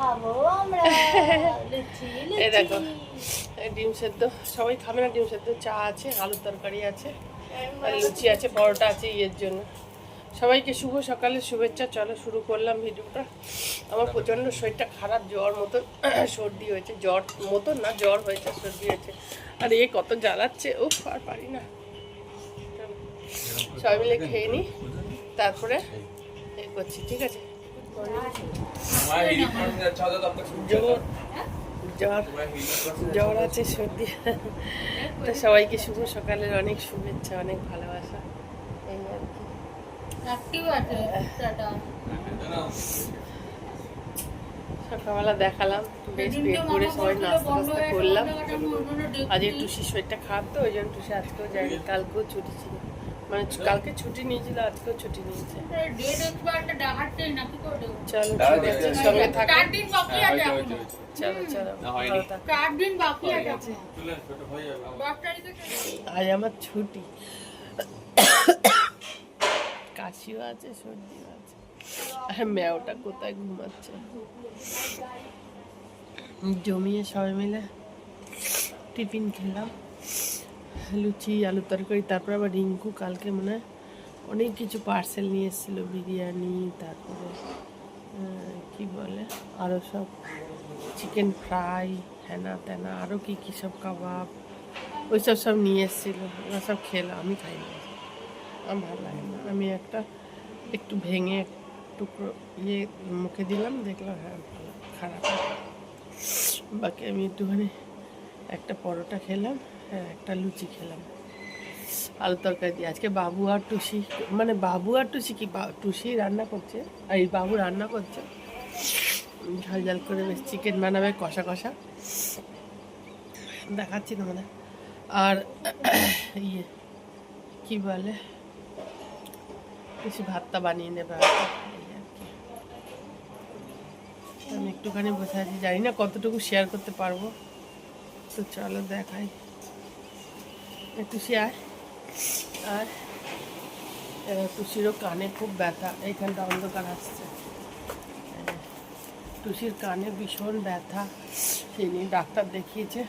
এই দেখো। ডিম সেদ্ধ সবাই খাবে না ডিম সেদ্ধ চা আছে আলুর তরকারি আছে আর লুচি আছে পরোটা আছে ইয়ের জন্য। সবাইকে শুভ সকালে শুভেচ্ছা চলো শুরু করলাম ভিডিওটা। আমার প্রচণ্ড শরীরটা খারাপ জ্বর মতন সর্দি হয়েছে জ্বর মতন না জ্বর হয়েছে সর্দি হয়েছে। আর এ কত জ্বালাচ্ছে উফ আর পারি না। সবাই মিলে খেয়ে নিই তারপরে এ করছি ঠিক আছে? জ্বর জ্বর আছে সর্দি। তো সবাইকে শুভ সকালের অনেক শুভেচ্ছা অনেক ভালোবাসা। এই আর কি। সকালবেলা দেখালাম বেশ পেট করে সবাই নাস্তা টাস্তা করলাম। আজ একটু শরীরটা খারাপ তো ওই জন্য টুসি আজকেও যায়নি কালকেও ছুটি ছিল। মানে কালকে ছুটি নিয়েছিল আজকেও ছুটি নিয়েছে। চলো সঙ্গে এখনও। চলো চলো। আজ আমার ছুটি। কাশিও আছে সর্দিও আছে। আর ম্যাওটা কোথায় ঘুমাচ্ছে? জমিয়ে সবাই মিলে টিফিন খেলাম। লুচি আলু তরকারি, তারপর আবার রিঙ্কু কালকে মনে অনেক কিছু পার্সেল নিয়ে এসেছিল, বিরিয়ানি, তারপরে কি বলে আরও সব চিকেন ফ্রাই হ্যানা ত্যানা আরও কী কী সব কাবাব, ওইসব সব নিয়ে এসেছিল, ওরা সব খেলাম আমি খাইনি আমার ভালো লাগে না। আমি একটা একটু ভেঙে টুকরো ইয়ে মুখে দিলাম, দেখলাম হ্যাঁ খারাপ। বাকি আমি একটুখানি একটা পরোটা খেলাম। হ্যাঁ একটা লুচি খেলাম। আলু তরকারি। দিয়ে আজকে বাবু আর টুসি মানে বাবু আর টুসি কি? টুসি রান্না করছে। আর এই বাবু রান্না করছে। ঝাল ঝাল করে বেশ চিকেন বানাবে, কষা কষা। দেখাচ্ছি তোমাদের। আর ইয়ে কি বলে? কিছু ভাতটা বানিয়ে নেবে। আমি একটুখানি বসে আছি। জানি না কতটুকু শেয়ার করতে পারব। তো চলো দেখাই। শেয়ার আর টুসিরও কানে খুব ব্যথা। এইখানটা অন্ধকার আসছে। টুসির কানে ভীষণ ব্যথা। নিয়ে ডাক্তার দেখিয়েছে।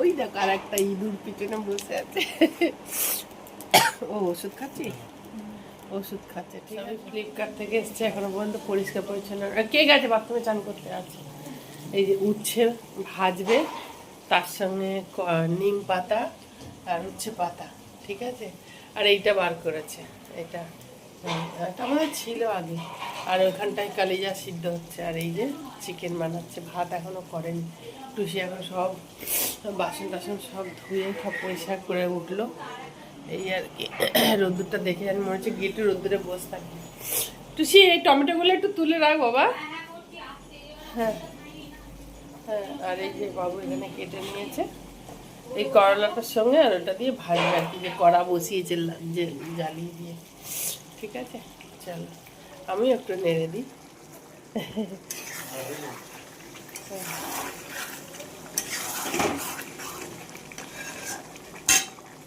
ওই দেখ, আর একটা ইঁদুর পিছনে বসে আছে। ও ওষুধ খাচ্ছি? ওষুধ খাচ্ছে, ঠিক আছে। ফ্লিপকার্ট থেকে এসছে, এখনও পর্যন্ত পরিষ্কার পরিচ্ছন্ন। কে গেছে? বাথরুমে চান করতে? আছে এই যে উচ্ছে, ভাজবে তার সঙ্গে নিম পাতা আর উচ্ছে পাতা, ঠিক আছে? আর এইটা বার করেছে, এটা আমাদের ছিল আগে। আর ওইখানটায় কালিজা সিদ্ধ হচ্ছে, আর এই যে চিকেন বানাচ্ছে, ভাত এখনও করেনি। টুসি এখন সব বাসন টাসন সব ধুয়ে সব পরিষ্কার করে উঠল। এই আর কি, রোদ্দুরটা দেখে আমি মনে হচ্ছে গেটে রোদ্দুরে বসে থাকি টুসি, এই টমেটোগুলো একটু তুলে রাখ বাবা। হ্যাঁ। হ্যাঁ। আর এই যে বাবু এখানে কেটে নিয়েছে, এই করলাটার সঙ্গে আর ওটা দিয়ে ভাজবে আর কি, যে কড়া বসিয়েছে যে জ্বালিয়ে দিয়ে। ঠিক আছে? চলো, আমিও একটু নেড়ে দিই।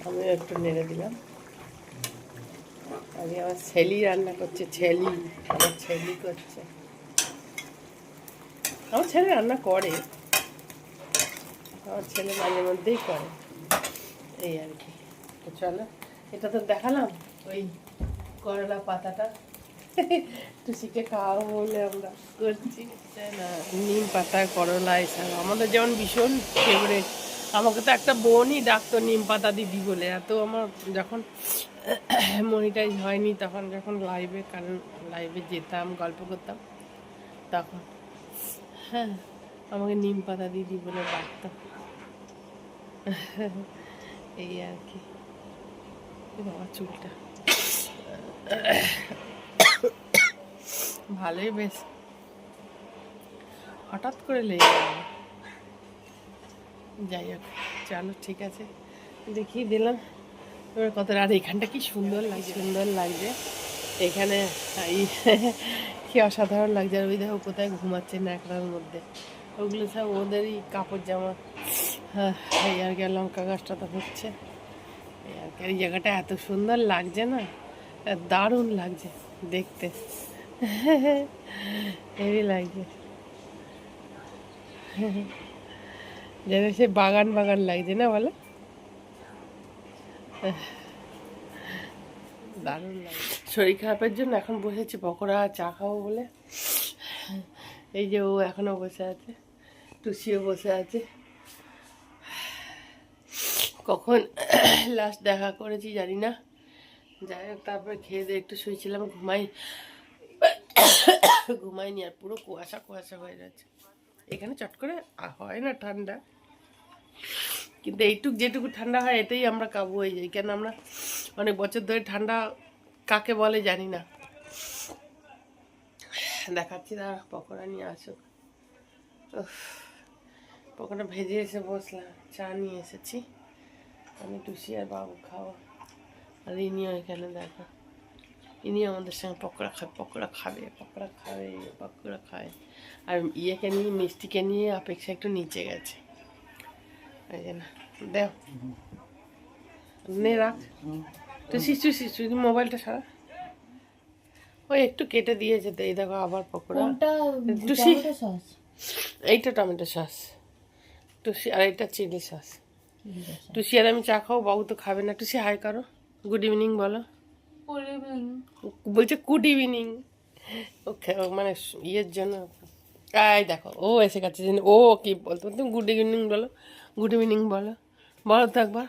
আমিও একটু নেড়ে দিলাম। আগে আমার ছেলি রান্না করছে, ছেলি, আমার ছেলি করছে। আমার ছেলে রান্না করে। আমার ছেলে মাঝে মধ্যেই করে। এই আর কি। চলো, এটা তো দেখালাম, ওই করলা পাতাটা। টুসিকে খাওয়াবো বলে আমরা করছি। না? নিম পাতা, করলা এসব আমাদের যেমন ভীষণ ফেভারেট আমাকে তো একটা বোনই ডাকতো, নিম পাতা দিদি বলে। এত আমার যখন মনিটাইজ হয়নি, তখন যখন লাইভে কারণ লাইভে যেতাম, গল্প করতাম, তখন হ্যাঁ আমাকে নিম পাতা দিদি বলে ডাকতাম এই আর কি। বাবা চুলটা। ভালোই বেশ। হঠাৎ করে লেগে গেল। যাই হোক চলো ঠিক আছে। দেখিয়ে দিলাম। এবার কত আর এখানটা কি সুন্দর লাগছে। সুন্দর লাগছে। এখানে এই কি অসাধারণ লাগছে আর ওই দেখো কোথায় ঘুমাচ্ছে ন্যাকড়ার মধ্যে। ওগুলো সব ওদেরই কাপড় জামা। হ্যাঁ এই আর কি লঙ্কা গাছটা তো হচ্ছে। এই আর কি জায়গাটা এত সুন্দর লাগছে না? দারুণ লাগছে দেখতে। হেভি লাগছে। যেন সে বাগান বাগান লাগছে না বলো? দারুণ লাগছে। শরীর খারাপের জন্য এখন বসেছি পকোড়া, চা খাব বলে। এই যে ও এখনও বসে আছে, টুসিও বসে আছে। কখন লাস্ট দেখা করেছি জানি না। যাই হোক, তারপরে খেয়ে দিয়ে একটু শুয়েছিলাম, ঘুমাই ঘুমাইনি আর পুরো কুয়াশা কুয়াশা হয়ে যাচ্ছে। এখানে চট করে হয় না ঠান্ডা। কিন্তু এইটুক যেটুকু ঠান্ডা হয় এতেই আমরা কাবু হয়ে যাই। কেন আমরা অনেক বছর ধরে ঠান্ডা কাকে বলে জানি না। দেখাচ্ছি না পকোড়া নিয়ে আসুক পকোড়া ভেজে এসে বসলাম, চা নিয়ে এসেছি। আমি টুসি আর বাবু খাওয়া আর ইনিও এখানে দেখো। ইনি আমাদের সঙ্গে পকোড়া খাবে পকোড়া খাবে পকোড়া খাবে, পকোড়া খায়। আর ইয়েকে নিয়ে, মিষ্টিকে নিয়ে অপেক্ষা একটু নিচে গেছে। ওই জন্য নে রাখ। টুসি টুসি শুধু মোবাইলটা সারা ওই একটু কেটে দিয়েছে তো এই দেখো আবার পকোড়া। টুসি? সস? এইটা টমেটো সস। টুসি আর এটা চিলি সস। টুসি আর আমি চা খাও বাবু তো খাবে না। টুসি হাই করো। গুড ইভিনিং বলো। বলছে গুড ইভিনিং। ও খে- মানে ইয়ের জন্য। এই দেখো ও এসে গেছে জেনে ও কি বলতো তুমি গুড ইভিনিং বলো। গুড ইভিনিং বলো। বলো তো একবার।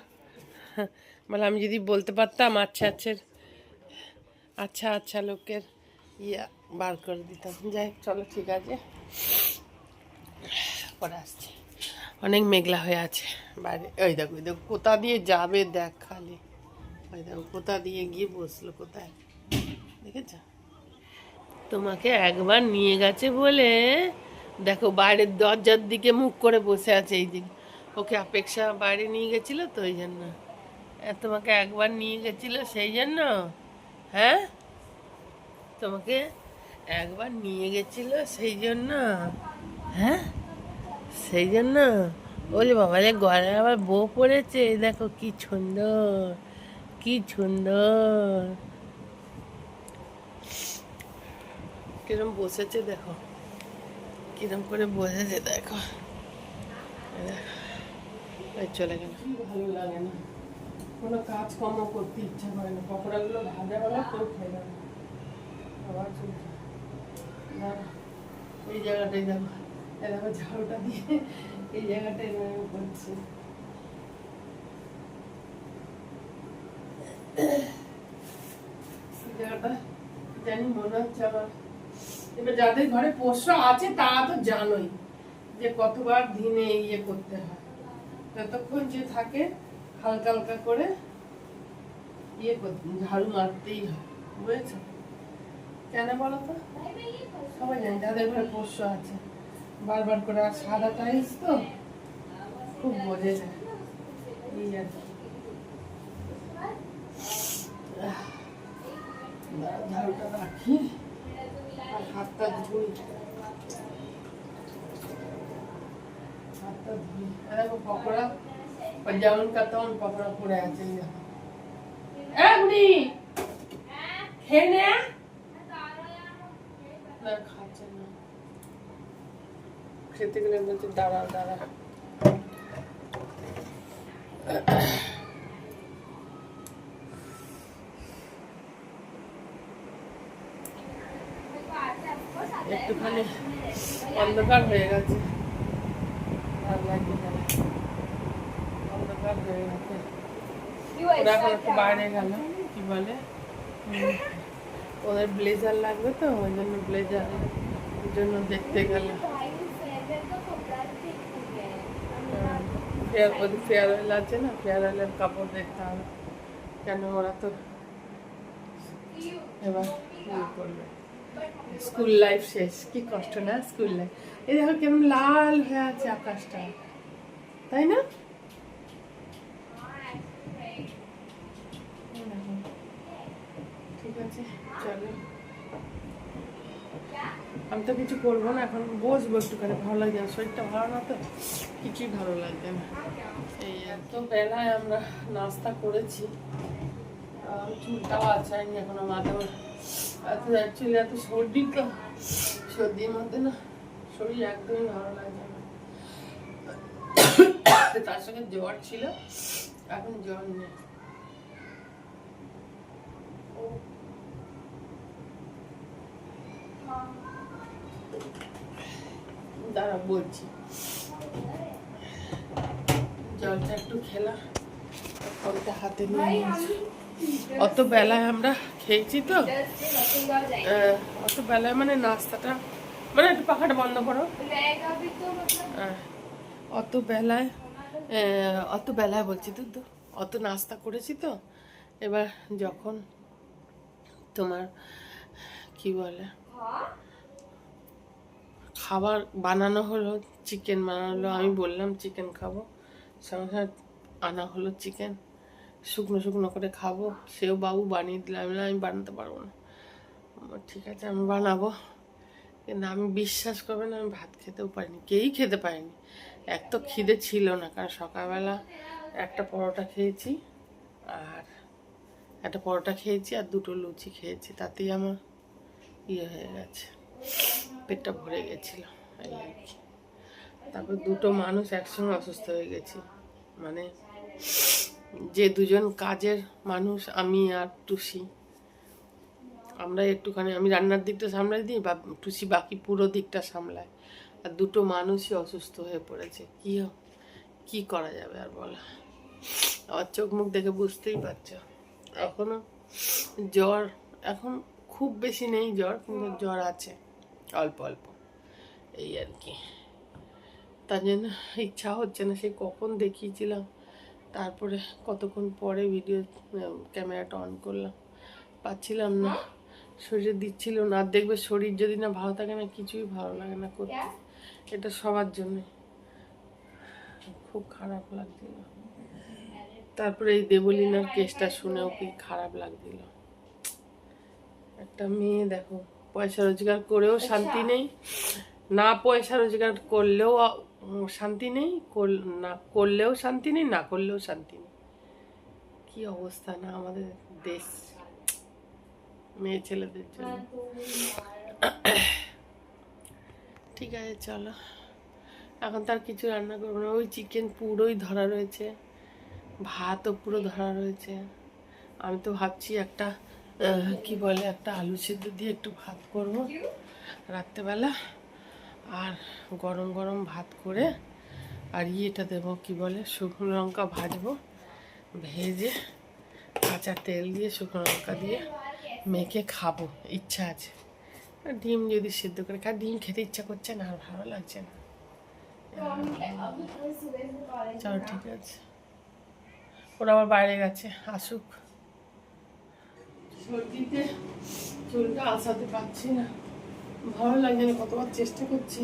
বলে আমি যদি বলতে পারতাম আচ্ছা আচ্ছা আচ্ছা আচ্ছা লোকের ইয়া বার করে দিতাম। যাই চলো, ঠিক আছে। পরে আসছে। অনেক মেঘলা হয়ে আছে বাইরে। ওই দেখো ওই দেখো, কোথা দিয়ে যাবে দেখ খালি ওই দেখো, কোথা দিয়ে গিয়ে বসল, কোথায়? দেখেছ? তোমাকে একবার নিয়ে গেছে বলে, দেখো, বাইরের দরজার দিকে মুখ করে বসে আছে এই দিকে ওকে অপেক্ষা বাইরে নিয়ে গেছিল তো, ওই জন্য। তোমাকে একবার নিয়ে গেছিল সেই জন্য? হ্যাঁ? তোমাকে একবার নিয়ে গেছিল সেই জন্য? হ্যাঁ? সেই জন্য? ওই বাবা, যে ঘরে আবার বউ পড়েছে দেখো কি সুন্দর কি সুন্দর। কিরম বসেছে দেখো, কিরম করে বসেছে দেখো। চলে গেল ভালো লাগে না কোনো কাজ কর্ম করতে ইচ্ছা করে না। পকোড়াগুলো ভাজা হলে কেউ খেয়ে না। আবার এই জায়গাটাই দেখো। দেখো ঝাড়ুটা দিয়ে এই জায়গাটাই এভাবে করছে। জানি মনে হচ্ছে আমার। যাদের ঘরে পোষ্য আছে, তারা তো জানোই যে কতবার দিনে ইয়ে করতে হয়। যতক্ষণ যে থাকে হালকা হালকা করে ইয়ে ঝাড়ু মারতেই হয়, বুঝেছ? কেন বলো তো? সবাই জানে, যাদের ঘরে পোষ্য আছে। বারবার করে আর সাদা টাইলস তো খুব বোঝে যায়। এই আর। ঝাড়ুটা রাখি। আর হাতটা ধুই। হাতটা ধুই। দেখো, পকোড়া। ওই তেমন পকোড়া পড়ে আছে খেতে বলছে, দাঁড়া দাঁড়া। একটুখানি অন্ধকার হয়ে গেছে। ভালো লাগছে না। অন্ধকার হয়ে গেছে ওরা একটু বাইরে গেল কি বলে ওদের ব্লেজার লাগবে তো ওই জন্য ব্লেজার জন্য দেখতে গেল ওদের ফেয়ার আছে না ফেয়ার অয়েলের কাপড় দেখতে হবে কেন ওরা তো এবার করবে স্কুল লাইফ শেষ, কি কষ্ট না? স্কুল লাইফ এই দেখো কেমন লাল হয়ে আছে আকাশটা। তাই না এই দেখো। ঠিক আমি তো কিছু করব না এখন বসবো একটুখানি। ভালো লাগছে না শরীরটা ভালো না তো কিছুই ভালো লাগছে না। এই এত বেলায় আমরা নাস্তা করেছি। চুলটাও আছাইনি এখনও মাথা এত অ্যাকচুয়ালি এত সর্দি তো। সর্দির মধ্যে না শরীর একদমই ভালো লাগছে না। তার সঙ্গে জ্বর ছিল এখন জ্বর নেই। দাঁড়া বলছি। জলটা একটু খেলা। ফোনটা হাতে নিয়ে অত বেলায় আমরা খেয়েছি তো। অত বেলায় মানে নাস্তাটা মানে একটু পাখাটা বন্ধ করো। অত বেলায় অত বেলায় বলছি তো তো অত নাস্তা করেছি তো। এবার যখন তোমার কি বলে? খাবার বানানো হলো চিকেন বানানো হলো, আমি বললাম চিকেন খাব, সঙ্গে সঙ্গে আনা হলো চিকেন শুকনো শুকনো করে খাব, সেও বাবু বানিয়ে দিল, আমি আমি বানাতে পারব না। ঠিক আছে, আমি বানাবো। কিন্তু আমি বিশ্বাস করবে না, আমি ভাত খেতেও পারিনি, কেউই খেতে পারিনি। এক তো খিদে ছিল না, কারণ সকালবেলা একটা পরোটা খেয়েছি, আর একটা পরোটা খেয়েছি, আর দুটো লুচি খেয়েছি, তাতেই আমার ইয়ে হয়ে গেছে। পেটটা ভরে গেছিল, এই আর কি। তারপর দুটো মানুষ একসঙ্গে অসুস্থ হয়ে গেছি। মানে যে দুজন কাজের মানুষ, আমি আর টুসি। আমরা একটুখানি, আমি রান্নার দিকটা সামলাই দিই, বা টুসি বাকি পুরো দিকটা সামলায়। আর দুটো মানুষই অসুস্থ হয়ে পড়েছে। কি কি করা যাবে আর বলা? আমার চোখ মুখ দেখে বুঝতেই পারছ। এখনও জ্বর, এখন খুব বেশি নেই জ্বর কিন্তু জ্বর আছে অল্প অল্প। এই আর কি। তার জন্য ইচ্ছা হচ্ছে না সে কখন দেখিয়েছিলাম তারপরে কতক্ষণ পরে ভিডিও ক্যামেরাটা অন করলাম। পাচ্ছিলাম না শরীরে দিচ্ছিল না আর দেখবে শরীর যদি না ভালো থাকে না কিছুই ভালো লাগে না করতে। এটা সবার জন্য। খুব খারাপ লাগছিল। তারপরে এই দেবলিনার কেসটা শুনেও কি খারাপ লাগছিল। একটা মেয়ে দেখো পয়সা রোজগার করেও শান্তি নেই। না পয়সা রোজগার করলেও শান্তি নেই না করলেও শান্তি নেই না করলেও শান্তি নেই। কি অবস্থা না আমাদের দেশ। মেয়ে ছেলেদের জন্য। ঠিক আছে চলো। এখন তার কিছু রান্না করব না। ওই চিকেন পুরোই ধরা রয়েছে। ভাতও পুরো ধরা রয়েছে। আমি তো ভাবছি একটা কি বলে, একটা আলু সিদ্ধ দিয়ে একটু ভাত করব রাত্রেবেলা। আর গরম গরম ভাত করে, আর ইয়েটা দেবো, কি বলে, শুকনো লঙ্কা ভাজবো, ভেজে কাঁচা তেল দিয়ে শুকনো লঙ্কা দিয়ে মেখে খাব, ইচ্ছা আছে। ডিম যদি সিদ্ধ করে খা ডিম খেতে ইচ্ছা করছে না, আর ভালো লাগছে না। চলো, ঠিক আছে। ওরা আবার বাইরে গেছে, আসুক। সর্দিতে চুলটা আসাতে পারছি না। ভালো লাগছে না, কতবার চেষ্টা করছি।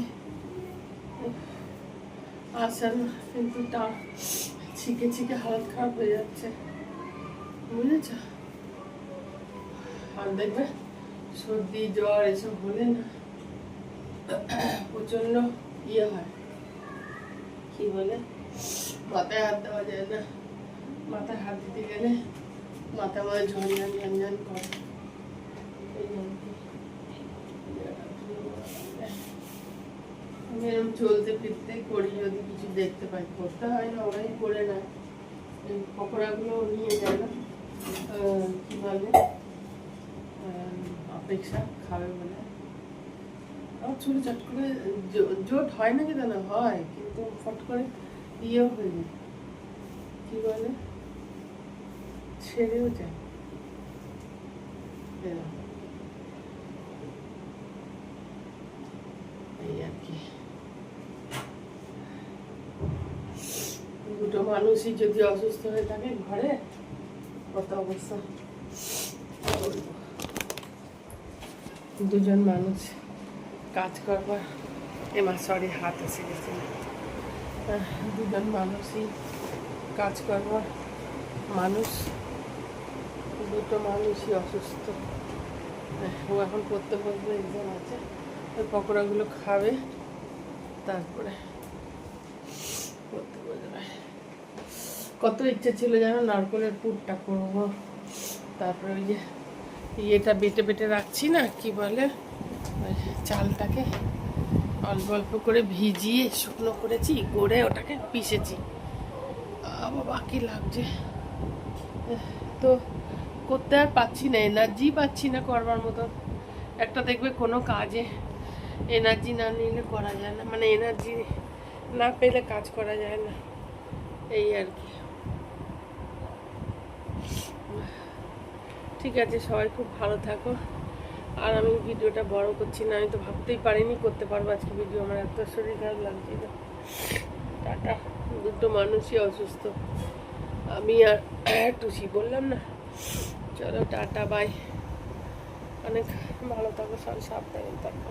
আসা না কিন্তু তা ছিকে ছিকে হালত খারাপ হয়ে যাচ্ছে। বুঝেছ? আর দেখবে, সর্দি, জ্বর, এসব হলে না প্রচণ্ড ইয়ে হয়। কি বলে? মাথায় হাত দেওয়া যায় না। মাথায় হাত দিতে গেলে মাথা মাথা ঝনঝন ঝনঝন করে। আমি চলতে ফিরতে করি যদি কিছু দেখতে পাই। করতে হয় না ওরাই করে এই পকোড়াগুলো নিয়ে না। আহ, বলে? অপেক্ষা খাবে বলে। আমার চুল চট করে জোট হয় না কি জানো? হয় কিন্তু ফট করে ইয়েও হয়ে যায়। কি বলে? ছেড়েও যায় এই আর কি দুটো মানুষই যদি অসুস্থ হয়ে থাকে ঘরে কত অবস্থা দুজন মানুষ কাজ করবার এমা সরি হাত এসে গেছে দুজন মানুষই কাজ করবার মানুষ দুটো মানুষই অসুস্থ। ও এখন পড়তে পড়তে এক্সাম আছে। ওই পকোড়াগুলো খাবে। তারপরে পড়তে কত ইচ্ছে ছিল যেন নারকলের পুরটা করব। তারপরে ওই যে ইয়েটা বেটে বেটে রাখছি না, কি বলে? চালটাকে অল্প অল্প করে ভিজিয়ে শুকনো করেছি করে ওটাকে পিষেছি। আবার বাকি লাগছে। তো করতে আর পাচ্ছি না এনার্জি পাচ্ছি না করবার মতো। একটা দেখবে কোনো কাজে এনার্জি না নিলে করা যায় না মানে এনার্জি না পেলে কাজ করা যায় না, এই আর কি। ঠিক আছে, সবাই খুব ভালো থাকো। আর আমি ভিডিওটা বড় করছি না, আমি তো ভাবতেই পারিনি করতে পারব আজকে ভিডিও, আমার এত শরীর খারাপ লাগছিল। টাটা, দুটো মানুষই অসুস্থ। আমি আর টুসি বললাম না চলো টাটা বাই অনেক ভালো থাকো সব সাবধানে থাকো।